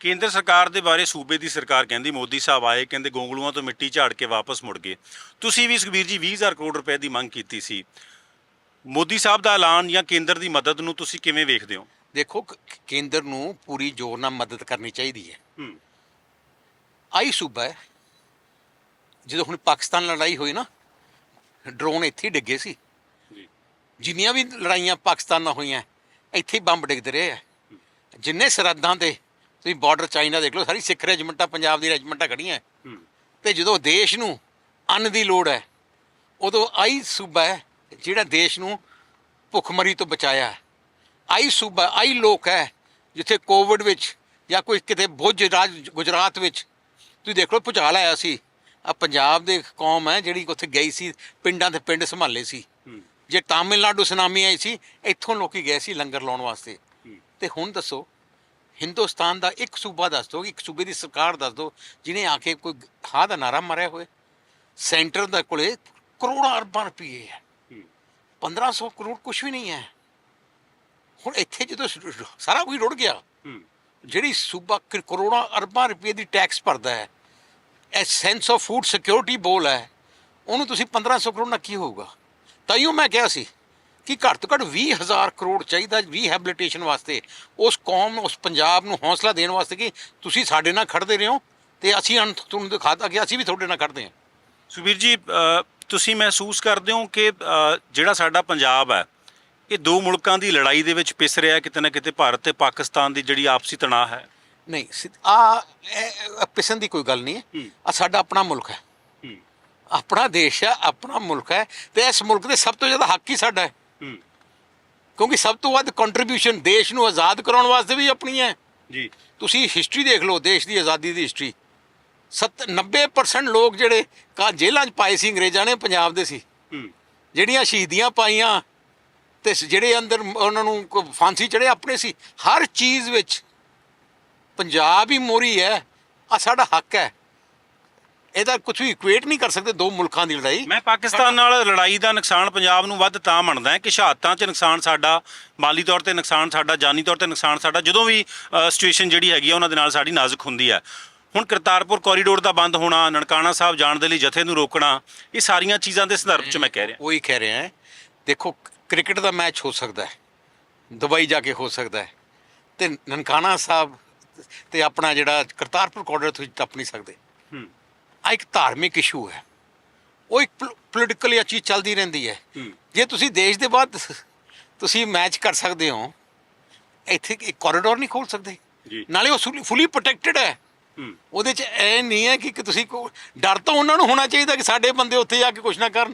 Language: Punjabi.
ਕੇਂਦਰ ਸਰਕਾਰ ਦੇ ਬਾਰੇ ਸੂਬੇ ਦੀ ਸਰਕਾਰ ਕਹਿੰਦੀ ਮੋਦੀ ਸਾਹਿਬ ਆਏ ਕਹਿੰਦੇ ਗੋਂਗਲੂਆਂ ਤੋਂ ਮਿੱਟੀ ਝਾੜ ਕੇ ਵਾਪਸ ਮੁੜ ਗਏ। ਤੁਸੀਂ ਵੀ ਸੁਖਬੀਰ ਜੀ 20000 ਕਰੋੜ ਰੁਪਏ ਦੀ ਮੰਗ ਕੀਤੀ ਸੀ। ਮੋਦੀ ਸਾਹਿਬ ਦਾ ਐਲਾਨ ਜਾਂ ਕੇਂਦਰ ਦੀ ਮਦਦ ਨੂੰ ਤੁਸੀਂ ਕਿਵੇਂ ਵੇਖਦੇ ਹੋ? ਦੇਖੋ ਕੇਂਦਰ ਨੂੰ ਪੂਰੀ ਜ਼ੋਰ ਨਾਲ ਮਦਦ ਕਰਨੀ ਚਾਹੀਦੀ ਹੈ। ਆਈ ਸੂਬਾ ਹੈ। ਜਦੋਂ ਹੁਣ ਪਾਕਿਸਤਾਨ ਨਾਲ ਲੜਾਈ ਹੋਈ ਨਾ ਡਰੋਨ ਇੱਥੇ ਹੀ ਡਿੱਗੇ ਸੀ। ਜਿੰਨੀਆਂ ਵੀ ਲੜਾਈਆਂ ਪਾਕਿਸਤਾਨ ਨਾਲ ਹੋਈਆਂ ਇੱਥੇ ਬੰਬ ਡਿੱਗਦੇ ਰਹੇ ਆ। ਜਿੰਨੇ ਸਰਹੱਦਾਂ ਤੇ ਤੁਸੀਂ ਬਾਰਡਰ ਚਾਈਨਾ ਦੇਖ ਲਓ ਸਾਰੀ ਸਿੱਖ ਰੈਜੀਮੈਂਟਾਂ ਪੰਜਾਬ ਦੀ ਰੈਜੀਮੈਂਟਾਂ ਖੜੀਆਂ ਤੇ ਜਦੋਂ ਦੇਸ਼ ਨੂੰ ਅੰਨ ਦੀ ਲੋੜ ਹੈ ਉਦੋਂ ਆਈ ਸੂਬਾ ਹੈ ਜਿਹੜਾ ਦੇਸ਼ ਨੂੰ ਭੁੱਖਮਰੀ ਤੋਂ ਬਚਾਇਆ। ਆਈ ਸੂਬਾ ਆਈ ਲੋਕ ਹੈ ਜਿੱਥੇ ਕੋਵਿਡ ਵਿੱਚ ਜਾਂ ਕੋਈ ਕਿਤੇ ਭੁੱਜ ਰਾਜ ਗੁਜਰਾਤ ਵਿੱਚ ਤੁਸੀਂ ਦੇਖ ਲਓ ਭੁਚਾਲ ਆਇਆ ਸੀ। ਆ ਪੰਜਾਬ ਦੇ ਕੌਮ ਹੈ ਜਿਹੜੀ ਉੱਥੇ ਗਈ ਸੀ ਪਿੰਡਾਂ ਦੇ ਪਿੰਡ ਸੰਭਾਲੇ ਸੀ। ਜੇ ਤਾਮਿਲਨਾਡੂ ਸੁਨਾਮੀ ਆਈ ਸੀ ਇੱਥੋਂ ਲੋਕੀ ਗਏ ਸੀ ਲੰਗਰ ਲਾਉਣ ਵਾਸਤੇ। ਤੇ ਹੁਣ ਦੱਸੋ ਹਿੰਦੁਸਤਾਨ ਦਾ ਇੱਕ ਸੂਬਾ ਦੱਸ ਦਿਓ ਇੱਕ ਸੂਬੇ ਦੀ ਸਰਕਾਰ ਦੱਸ ਦਿਓ ਜਿਹਨੇ ਆ ਕੇ ਕੋਈ ਹਾਂ ਦਾ ਨਾਰਾ ਮਾਰਿਆ ਹੋਵੇ। ਸੈਂਟਰ ਦਾ ਕੋਲੇ ਕਰੋੜਾਂ ਅਰਬਾਂ ਰੁਪਏ ਹੈ। ਹੂੰ। 1500 ਕਰੋੜ ਕੁਝ ਵੀ ਨਹੀਂ ਹੈ। ਹੁਣ ਇੱਥੇ ਜਦੋਂ ਸਾਰਾ ਕੁਝ ਰੁੜ ਗਿਆ ਜਿਹੜੀ ਸੂਬਾ ਕਰੋੜਾਂ ਅਰਬਾਂ ਰੁਪਏ ਦੀ ਟੈਕਸ ਭਰਦਾ ਹੈ ਇਹ ਸੈਂਸ ਆਫ ਫੂਡ ਸਿਕਿਉਰਿਟੀ ਬੋਲ ਹੈ ਉਹਨੂੰ ਤੁਸੀਂ 1500 ਕਰੋੜ ਨਾਲ ਕੀ ਹੋਊਗਾ? ਤਾਈਓ ਮੈਂ ਕਿਹਾ ਸੀ। ਕਿ ਘੱਟ ਤੋਂ ਘੱਟ 20000 ਕਰੋੜ ਚਾਹੀਦਾ ਰੀਹੈਬਿਲਿਟੇਸ਼ਨ ਵਾਸਤੇ। ਉਸ ਕੌਮ ਉਸ ਪੰਜਾਬ ਨੂੰ ਹੌਸਲਾ ਦੇਣ ਵਾਸਤੇ ਕਿ ਤੁਸੀਂ ਸਾਡੇ ਨਾਲ ਖੜਦੇ ਰਹੋ ਤੇ ਅਸੀਂ ਤੁਹਾਨੂੰ ਦਿਖਾਤਾ ਕਿ ਅਸੀਂ ਵੀ ਤੁਹਾਡੇ ਨਾਲ ਖੜਦੇ ਹਾਂ। ਸੁਖਬੀਰ ਜੀ ਤੁਸੀਂ ਮਹਿਸੂਸ ਕਰਦੇ ਹੋ ਕਿ ਜਿਹੜਾ ਸਾਡਾ ਪੰਜਾਬ ਹੈ ਇਹ ਦੋ ਮੁਲਕਾਂ ਦੀ ਲੜਾਈ ਦੇ ਵਿੱਚ ਪਿਸ ਰਿਹਾ ਕਿਤੇ ਨਾ ਕਿਤੇ ਭਾਰਤ ਤੇ ਪਾਕਿਸਤਾਨ ਦੀ ਜਿਹੜੀ ਆਪਸੀ ਤਣਾਅ ਹੈ? ਨਹੀਂ ਆ ਪਿਸਨ ਦੀ ਕੋਈ ਗੱਲ ਨਹੀਂ ਹੈ। ਆ ਸਾਡਾ ਆਪਣਾ ਮੁਲਕ ਹੈ। ਆਪਣਾ ਦੇਸ਼ ਹੈ ਆਪਣਾ ਮੁਲਕ ਹੈ ਤੇ ਇਸ ਮੁਲਕ ਦੇ ਸਭ ਤੋਂ ਜ਼ਿਆਦਾ ਹੱਕ ਹੀ ਸਾਡਾ ਹੂੰ। ਕਿਉਂਕਿ ਸਭ ਤੋਂ ਵੱਧ ਕੰਟਰੀਬਿਊਸ਼ਨ ਦੇਸ਼ ਨੂੰ ਆਜ਼ਾਦ ਕਰਾਉਣ ਵਾਸਤੇ ਵੀ ਆਪਣੀ ਹੈ। ਜੀ। ਤੁਸੀਂ ਹਿਸਟਰੀ ਦੇਖ ਲਓ ਦੇਸ਼ ਦੀ ਆਜ਼ਾਦੀ ਦੀ ਹਿਸਟਰੀ 70 90% ਲੋਕ ਜਿਹੜੇ ਕਾ ਜੇਲ੍ਹਾਂ 'ਚ ਪਾਏ ਸੀ ਅੰਗਰੇਜ਼ਾਂ ਨੇ ਪੰਜਾਬ ਦੇ ਸੀ। ਹੂੰ। ਜਿਹੜੀਆਂ ਸ਼ਹੀਦੀਆਂ ਪਾਈਆਂ ਤੇ ਜਿਹੜੇ ਅੰਦਰ ਉਹਨਾਂ ਨੂੰ ਫਾਂਸੀ ਚੜੇ ਆਪਣੇ ਸੀ। ਹਰ ਚੀਜ਼ ਵਿੱਚ ਪੰਜਾਬ ਹੀ ਮੋਰੀ ਹੈ। ਆ ਸਾਡਾ ਹੱਕ ਹੈ। ਇਹਦਾ ਕੁਝ ਵੀ ਇਕੁਏਟ ਨਹੀਂ ਕਰ ਸਕਦੇ ਦੋ ਮੁਲਕਾਂ ਦੀ ਲੜਾਈ। ਮੈਂ ਪਾਕਿਸਤਾਨ ਨਾਲ ਲੜਾਈ ਦਾ ਨੁਕਸਾਨ ਪੰਜਾਬ ਨੂੰ ਵੱਧ ਤਾਂ ਮੰਨਦਾ ਕਿ ਸ਼ਹਾਦਤਾਂ 'ਚ ਨੁਕਸਾਨ ਸਾਡਾ ਮਾਲੀ ਤੌਰ ਤੇ ਨੁਕਸਾਨ ਸਾਡਾ ਜਾਨੀ ਤੌਰ ਤੇ ਨੁਕਸਾਨ ਸਾਡਾ ਜਦੋਂ ਵੀ ਸਿਚੁਏਸ਼ਨ ਜਿਹੜੀ ਹੈਗੀ ਆ ਉਹਨਾਂ ਦੇ ਨਾਲ ਸਾਡੀ ਨਾਜ਼ੁਕ ਹੁੰਦੀ ਹੈ। ਹੁਣ ਕਰਤਾਰਪੁਰ ਕੋਰੀਡੋਰ ਦਾ ਬੰਦ ਹੋਣਾ ਨਨਕਾਣਾ ਸਾਹਿਬ ਜਾਣ ਦੇ ਲਈ ਜਥੇ ਨੂੰ ਰੋਕਣਾ ਇਹ ਸਾਰੀਆਂ ਚੀਜ਼ਾਂ ਦੇ ਸੰਦਰਭ 'ਚ ਮੈਂ ਕਹਿ ਰਿਹਾ। ਉਹੀ ਕਹਿ ਰਿਹਾ ਹੈ। ਦੇਖੋ ਕ੍ਰਿਕਟ ਦਾ ਮੈਚ ਹੋ ਸਕਦਾ ਹੈ। ਦੁਬਈ ਜਾ ਕੇ ਹੋ ਸਕਦਾ ਹੈ। ਤੇ ਨਨਕਾਣਾ ਸਾਹਿਬ ਤੇ ਆਪਣਾ ਜਿਹੜਾ ਕਰਤਾਰਪੁਰ ਕਾਰਡਰ ਤੁਸੀਂ ਟੱਪ ਨਹੀਂ ਸਕਦੇ। ਹੂੰ। ਆ ਇੱਕ ਧਾਰਮਿਕ ਇਸ਼ੂ ਹੈ। ਉਹ ਇੱਕ ਪੋਲੀਟੀਕਲ ਜਾਂ ਚੀਜ਼ ਚੱਲਦੀ ਰਹਿੰਦੀ ਹੈ। ਜੇ ਤੁਸੀਂ ਦੇਸ਼ ਦੇ ਬਾਅਦ ਤੁਸੀਂ ਮੈਚ ਕਰ ਸਕਦੇ ਹੋ ਇੱਥੇ ਇੱਕ ਕੋਰੀਡੋਰ ਨਹੀਂ ਖੋਲ ਸਕਦੇ। ਨਾਲੇ ਉਹ ਫੁੱਲੀ ਪ੍ਰੋਟੈਕਟਡ ਹੈ। ਉਹਦੇ ਚ ਐ ਨਹੀਂ ਹੈ ਕਿ ਤੁਸੀਂ ਕੋ ਡਰ ਤਾਂ ਉਹਨਾਂ ਨੂੰ ਹੋਣਾ ਚਾਹੀਦਾ ਕਿ ਸਾਡੇ ਬੰਦੇ ਉੱਥੇ ਜਾ ਕੇ ਕੁਛ ਨਾ ਕਰਨ।